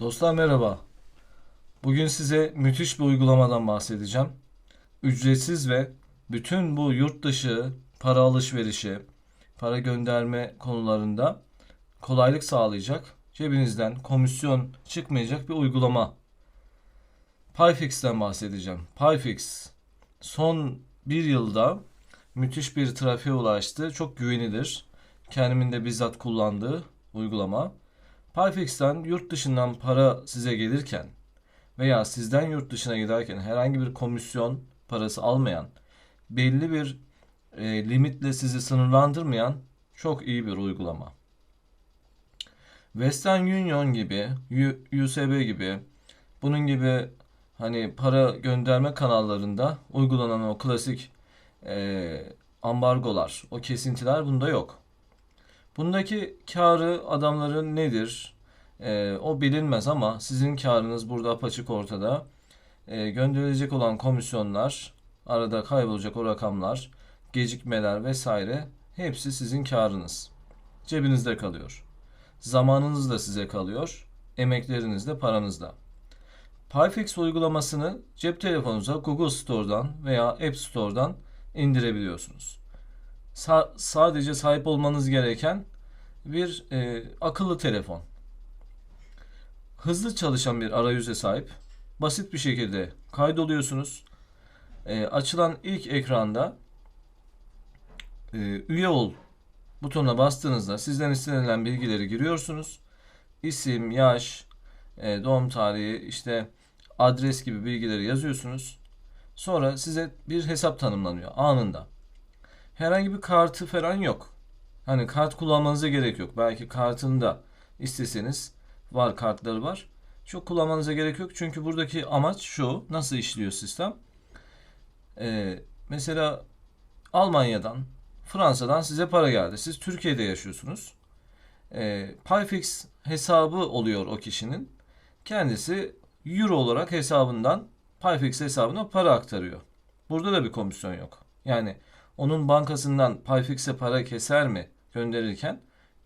Dostlar merhaba. Bugün size müthiş bir uygulamadan bahsedeceğim. Ücretsiz ve bütün bu yurt dışı para alışverişi, para gönderme konularında kolaylık sağlayacak, cebinizden komisyon çıkmayacak bir uygulama. Payfix'ten bahsedeceğim. Payfix son bir yılda müthiş bir trafiğe ulaştı. Çok güvenilir. Kendimin de bizzat kullandığı uygulama. Payfix'ten yurt dışından para size gelirken veya sizden yurt dışına giderken herhangi bir komisyon parası almayan, belli bir e, limitle sizi sınırlandırmayan çok iyi bir uygulama. Western Union gibi, USB gibi, bunun gibi hani para gönderme kanallarında uygulanan o klasik e, ambargolar, o kesintiler bunda yok. Bundaki karı adamların nedir? Ee, o bilinmez ama sizin karınız burada apaçık ortada. Ee, gönderilecek olan komisyonlar, arada kaybolacak o rakamlar, gecikmeler vesaire hepsi sizin karınız. Cebinizde kalıyor. Zamanınız da size kalıyor. Emekleriniz de paranız da. Payfix uygulamasını cep telefonunuza Google Store'dan veya App Store'dan indirebiliyorsunuz. Sa- sadece sahip olmanız gereken bir e, akıllı telefon. Hızlı çalışan bir arayüze sahip. Basit bir şekilde kaydoluyorsunuz. E, açılan ilk ekranda e, üye ol butonuna bastığınızda sizden istenilen bilgileri giriyorsunuz. İsim, yaş, e, doğum tarihi, işte adres gibi bilgileri yazıyorsunuz. Sonra size bir hesap tanımlanıyor anında. Herhangi bir kartı falan yok. Hani kart kullanmanıza gerek yok. Belki kartını da isteseniz var kartları var. Çok kullanmanıza gerek yok. Çünkü buradaki amaç şu. Nasıl işliyor sistem? Ee, mesela Almanya'dan, Fransa'dan size para geldi. Siz Türkiye'de yaşıyorsunuz. Ee, Payfix hesabı oluyor o kişinin. Kendisi euro olarak hesabından Payfix hesabına para aktarıyor. Burada da bir komisyon yok. Yani onun bankasından Payfix'e para keser mi gönderirken?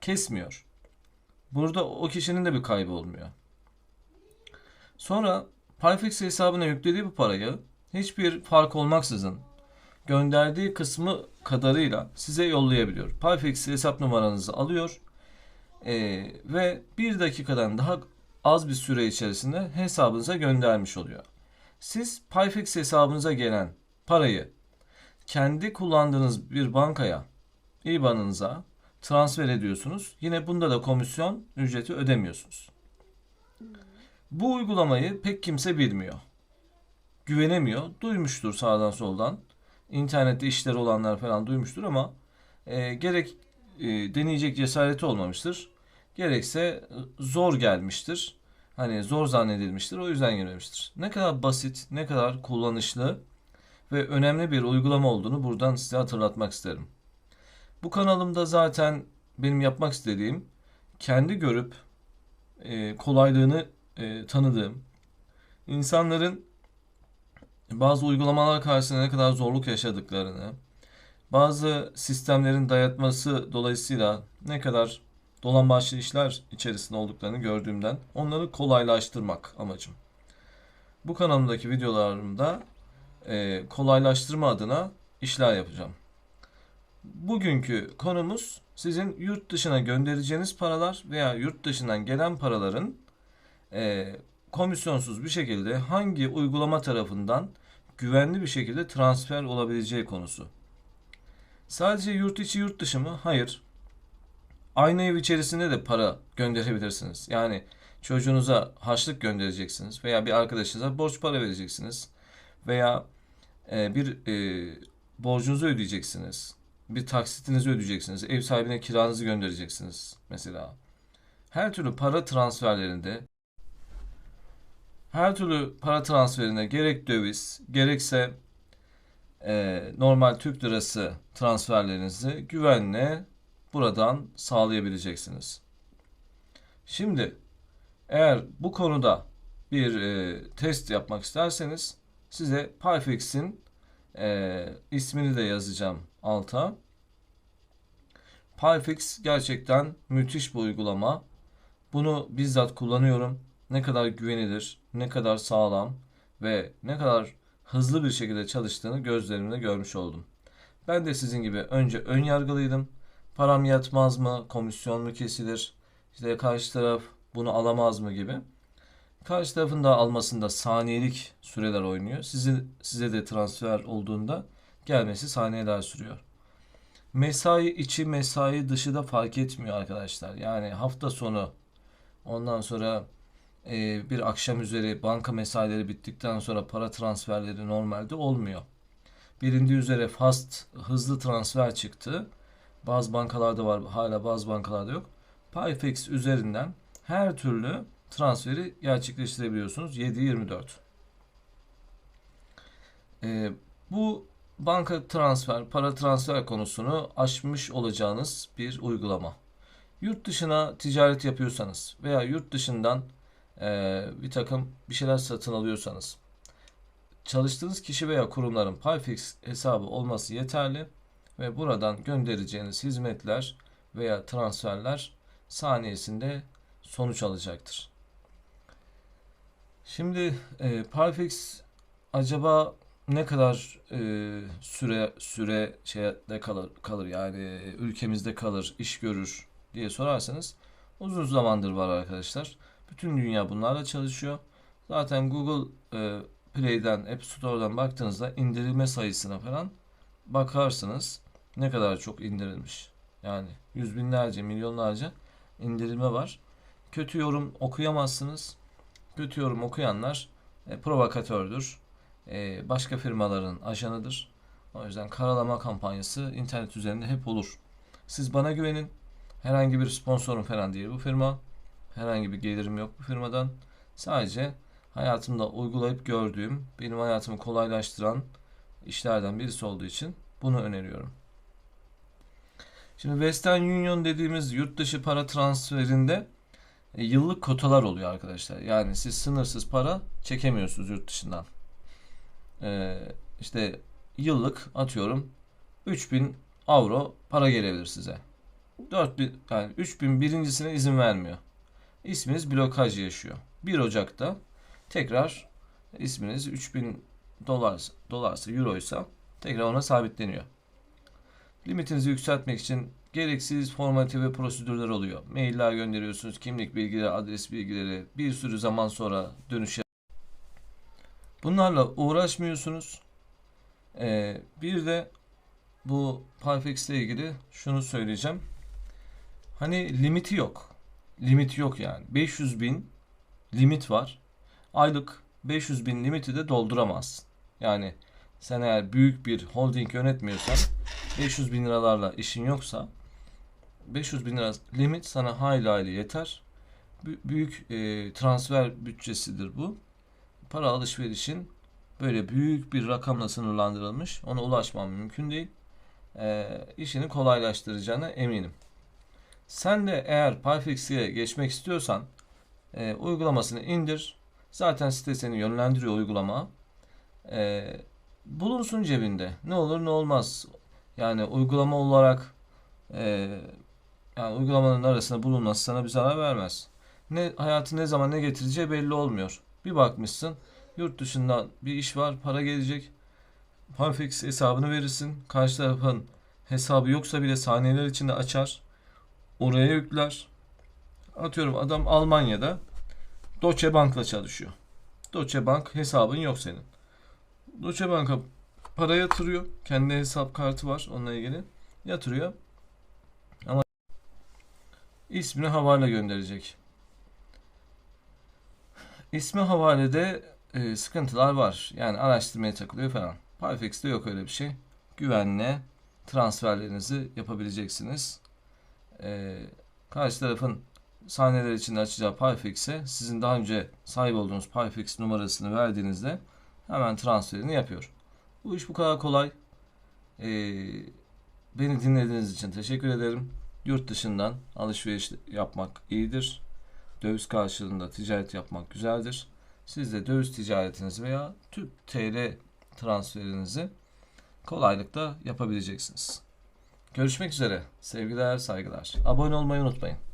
Kesmiyor. Burada o kişinin de bir kaybı olmuyor. Sonra Payfix hesabına yüklediği bu parayı hiçbir fark olmaksızın gönderdiği kısmı kadarıyla size yollayabiliyor. Payfix hesap numaranızı alıyor eee, ve bir dakikadan daha az bir süre içerisinde hesabınıza göndermiş oluyor. Siz Payfix hesabınıza gelen parayı kendi kullandığınız bir bankaya, IBAN'ınıza transfer ediyorsunuz. Yine bunda da komisyon ücreti ödemiyorsunuz. Bu uygulamayı pek kimse bilmiyor. Güvenemiyor. Duymuştur sağdan soldan. İnternette işleri olanlar falan duymuştur ama e, gerek e, deneyecek cesareti olmamıştır. Gerekse e, zor gelmiştir. Hani zor zannedilmiştir. O yüzden gelmemiştir. Ne kadar basit, ne kadar kullanışlı ve önemli bir uygulama olduğunu buradan size hatırlatmak isterim. Bu kanalımda zaten benim yapmak istediğim kendi görüp e, kolaylığını e, tanıdığım insanların bazı uygulamalar karşısında ne kadar zorluk yaşadıklarını, bazı sistemlerin dayatması dolayısıyla ne kadar dolambaçlı işler içerisinde olduklarını gördüğümden onları kolaylaştırmak amacım. Bu kanalımdaki videolarımda e, kolaylaştırma adına işler yapacağım. Bugünkü konumuz sizin yurt dışına göndereceğiniz paralar veya yurt dışından gelen paraların e, komisyonsuz bir şekilde hangi uygulama tarafından güvenli bir şekilde transfer olabileceği konusu. Sadece yurt içi yurt dışı mı? Hayır. Aynı ev içerisinde de para gönderebilirsiniz. Yani çocuğunuza harçlık göndereceksiniz veya bir arkadaşınıza borç para vereceksiniz veya bir e, borcunuzu ödeyeceksiniz. Bir taksitinizi ödeyeceksiniz. Ev sahibine kiranızı göndereceksiniz mesela. Her türlü para transferlerinde her türlü para transferinde gerek döviz gerekse e, normal Türk lirası transferlerinizi güvenle buradan sağlayabileceksiniz. Şimdi eğer bu konuda bir e, test yapmak isterseniz size Payfix'in e, ismini de yazacağım alta. Payfix gerçekten müthiş bir uygulama. Bunu bizzat kullanıyorum. ne kadar güvenilir, ne kadar sağlam ve ne kadar hızlı bir şekilde çalıştığını gözlerimle görmüş oldum. Ben de sizin gibi önce ön yargılıydım. Param yatmaz mı, komisyon mu kesilir, işte karşı taraf bunu alamaz mı gibi. Karşı tarafın da almasında saniyelik süreler oynuyor. Sizi, size de transfer olduğunda gelmesi saniyeler sürüyor. Mesai içi, mesai dışı da fark etmiyor arkadaşlar. Yani hafta sonu ondan sonra e, bir akşam üzeri banka mesaileri bittikten sonra para transferleri normalde olmuyor. Bilindiği üzere fast hızlı transfer çıktı. Bazı bankalarda var, hala bazı bankalarda yok. Payfex üzerinden her türlü transferi gerçekleştirebiliyorsunuz 7-24. Ee, bu banka transfer, para transfer konusunu aşmış olacağınız bir uygulama. Yurt dışına ticaret yapıyorsanız veya yurt dışından e, bir takım bir şeyler satın alıyorsanız çalıştığınız kişi veya kurumların Payfix hesabı olması yeterli ve buradan göndereceğiniz hizmetler veya transferler saniyesinde sonuç alacaktır. Şimdi e, Payfix acaba ne kadar e, süre süre şeyde kalır kalır yani ülkemizde kalır, iş görür diye sorarsanız uzun zamandır var arkadaşlar. Bütün dünya bunlarla çalışıyor. Zaten Google e, Play'den, App Store'dan baktığınızda indirilme sayısına falan bakarsınız ne kadar çok indirilmiş. Yani yüz binlerce, milyonlarca indirilme var. Kötü yorum okuyamazsınız. Kötü yorum okuyanlar e, provokatördür. E, başka firmaların ajanıdır. O yüzden karalama kampanyası internet üzerinde hep olur. Siz bana güvenin. Herhangi bir sponsorum falan değil bu firma. Herhangi bir gelirim yok bu firmadan. Sadece hayatımda uygulayıp gördüğüm, benim hayatımı kolaylaştıran işlerden birisi olduğu için bunu öneriyorum. Şimdi Western Union dediğimiz yurt dışı para transferinde yıllık kotalar oluyor arkadaşlar. Yani siz sınırsız para çekemiyorsunuz yurt dışından. E, işte yıllık atıyorum 3000 avro para gelebilir size. 4000 yani 3000 birincisine izin vermiyor. İsminiz blokaj yaşıyor. 1 Ocak'ta tekrar isminiz 3000 dolar dolarsa euroysa tekrar ona sabitleniyor. Limitinizi yükseltmek için gereksiz formalite ve prosedürler oluyor. Mailler gönderiyorsunuz, kimlik bilgileri, adres bilgileri, bir sürü zaman sonra dönüşe. Bunlarla uğraşmıyorsunuz. Ee, bir de bu Parfex ile ilgili şunu söyleyeceğim. Hani limiti yok. Limit yok yani. 500 bin limit var. Aylık 500 bin limiti de dolduramazsın. Yani sen eğer büyük bir holding yönetmiyorsan 500 bin liralarla işin yoksa 500 bin lira limit sana hayli hayli yeter. Büyük e, transfer bütçesidir bu. Para alışverişin böyle büyük bir rakamla sınırlandırılmış. Ona ulaşmam mümkün değil. E, işini kolaylaştıracağına eminim. Sen de eğer Payfix'e geçmek istiyorsan e, uygulamasını indir. Zaten site seni yönlendiriyor uygulama. E, bulunsun cebinde. Ne olur ne olmaz. Yani uygulama olarak e, yani uygulamanın arasında bulunması sana bir zarar vermez. Ne hayatı ne zaman ne getireceği belli olmuyor. Bir bakmışsın yurt dışından bir iş var, para gelecek. Parfix hesabını verirsin. Karşı tarafın hesabı yoksa bile saniyeler içinde açar. Oraya yükler. Atıyorum adam Almanya'da Deutsche Bank'la çalışıyor. Deutsche Bank hesabın yok senin. Deutsche Bank'a para yatırıyor. Kendi hesap kartı var onunla ilgili. Yatırıyor. İsmini havale gönderecek. İsmi havalede e, sıkıntılar var. Yani araştırmaya takılıyor falan. Payfix'te yok öyle bir şey. Güvenle transferlerinizi yapabileceksiniz. E, karşı tarafın sahneler içinde açacağı Payfix'e sizin daha önce sahip olduğunuz Payfix numarasını verdiğinizde hemen transferini yapıyor. Bu iş bu kadar kolay. Ee, beni dinlediğiniz için teşekkür ederim. Yurt dışından alışveriş yapmak iyidir. Döviz karşılığında ticaret yapmak güzeldir. Siz de döviz ticaretinizi veya Türk TL transferinizi kolaylıkla yapabileceksiniz. Görüşmek üzere. Sevgiler, saygılar. Abone olmayı unutmayın.